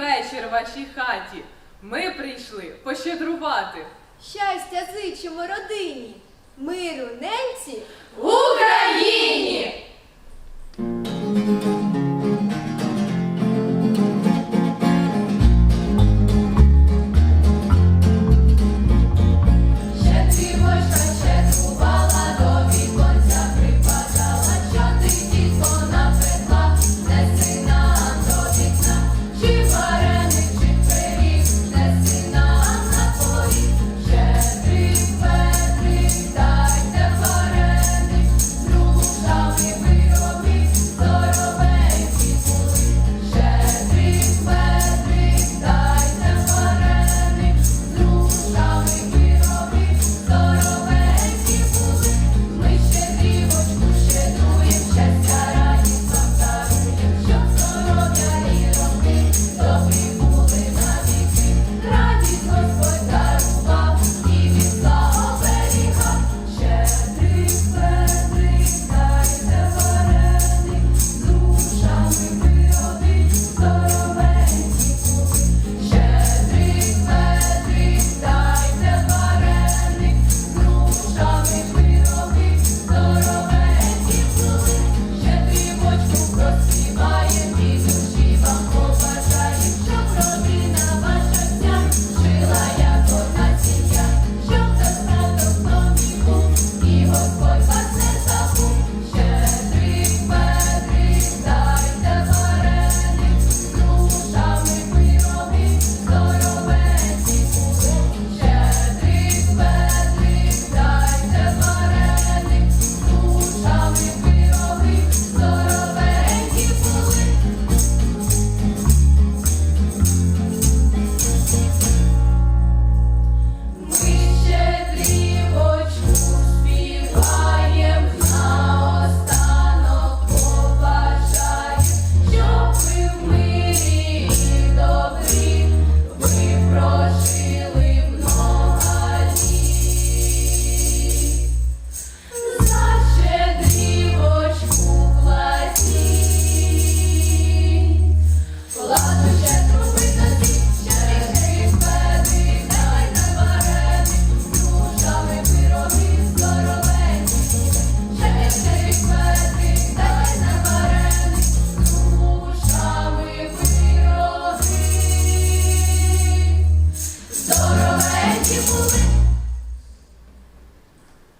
Вечір вашій хаті. Ми прийшли пощедрувати. Щастя зичимо родині, миру ненці. Україні!